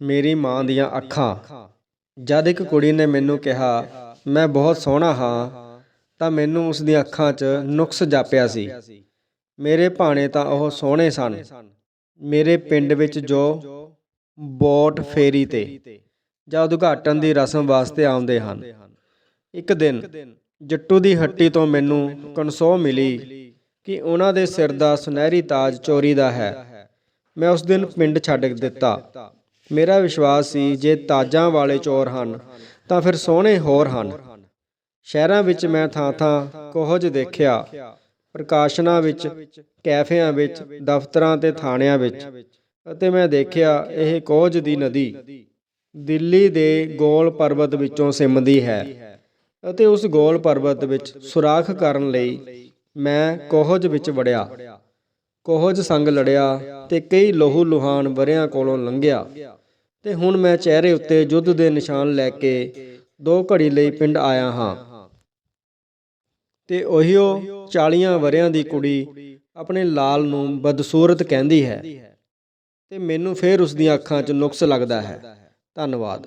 ਮੇਰੀ ਮਾਂ ਦੀਆਂ ਅੱਖਾਂ। ਜਦ ਇੱਕ ਕੁੜੀ ਨੇ ਮੈਨੂੰ ਕਿਹਾ, ਮੈਂ ਬਹੁਤ ਸੋਹਣਾ ਹਾਂ, ਤਾਂ ਮੈਨੂੰ ਉਸ ਦੀਆਂ ਅੱਖਾਂ 'ਚ ਨੁਕਸ ਜਾਪਿਆ ਸੀ। ਮੇਰੇ ਭਾਣੇ ਤਾਂ ਉਹ ਸੋਹਣੇ ਸਨ। ਮੇਰੇ ਪਿੰਡ ਵਿੱਚ ਜੋ ਬੋਟ ਫੇਰੀ ਤੇ ਜਾਂ ਉਦਘਾਟਨ ਦੀ ਰਸਮ ਵਾਸਤੇ ਆਉਂਦੇ ਹਨ, ਇੱਕ ਦਿਨ ਜੱਟੂ ਦੀ ਹੱਟੀ ਤੋਂ ਮੈਨੂੰ ਕਨਸੋ ਮਿਲੀ ਕਿ ਉਹਨਾਂ ਦੇ ਸਿਰ ਦਾ ਸੁਨਹਿਰੀ ਤਾਜ ਚੋਰੀ ਦਾ ਹੈ। ਮੈਂ ਉਸ ਦਿਨ ਪਿੰਡ ਛੱਡ ਦਿੱਤਾ। ਮੇਰਾ ਵਿਸ਼ਵਾਸ ਸੀ ਜੇ ਤਾਜਾਂ ਵਾਲੇ ਚੋਰ ਹਨ, ਤਾਂ ਫਿਰ ਸੋਹਣੇ ਹੋਰ ਹਨ। ਸ਼ਹਿਰਾਂ ਵਿੱਚ ਮੈਂ ਥਾਂ-ਥਾਂ ਕੋਹਜ ਦੇਖਿਆ, ਪ੍ਰਕਾਸ਼ਨਾਂ ਵਿੱਚ, ਕੈਫਿਆਂ ਵਿੱਚ, ਦਫ਼ਤਰਾਂ ਤੇ ਥਾਣਿਆਂ ਵਿੱਚ ਅਤੇ ਮੈਂ ਦੇਖਿਆ ਇਹ ਕੋਹਜ ਦੀ ਨਦੀ ਦਿੱਲੀ ਦੇ ਗੋਲ ਪਰਬਤ ਵਿੱਚੋਂ ਸਿਮਦੀ ਹੈ ਅਤੇ ਉਸ ਗੋਲ ਪਰਬਤ ਵਿੱਚ ਸੁਰਾਖ ਕਰਨ ਲਈ ਮੈਂ ਕੋਹਜ ਵਿੱਚ ਵੜਿਆ। ਕੋਹਜ ਸੰਗ ਲੜਿਆ ਤੇ ਕਈ ਲੋਹੂ ਲੁਹਾਨ ਵਰਿਆਂ ਕੋਲੋਂ ਲੰਘਿਆ। ਤੇ ਹੁਣ ਮੈਂ ਚਿਹਰੇ ਉੱਤੇ ਯੁੱਧ ਦੇ ਨਿਸ਼ਾਨ ਲੈ ਕੇ ਦੋ ਘੜੀ ਲਈ ਪਿੰਡ ਆਇਆ ਹਾਂ। ਤੇ ਉਹੀਓ 40 ਵਰਿਆਂ ਦੀ ਕੁੜੀ ਆਪਣੇ ਲਾਲ ਨੂੰ ਬਦਸੂਰਤ ਕਹਿੰਦੀ ਹੈ ਤੇ ਮੈਨੂੰ ਫੇਰ ਉਸ ਦੀਆਂ ਅੱਖਾਂ 'ਚ ਨੁਕਸ ਲੱਗਦਾ ਹੈ। ਧੰਨਵਾਦ।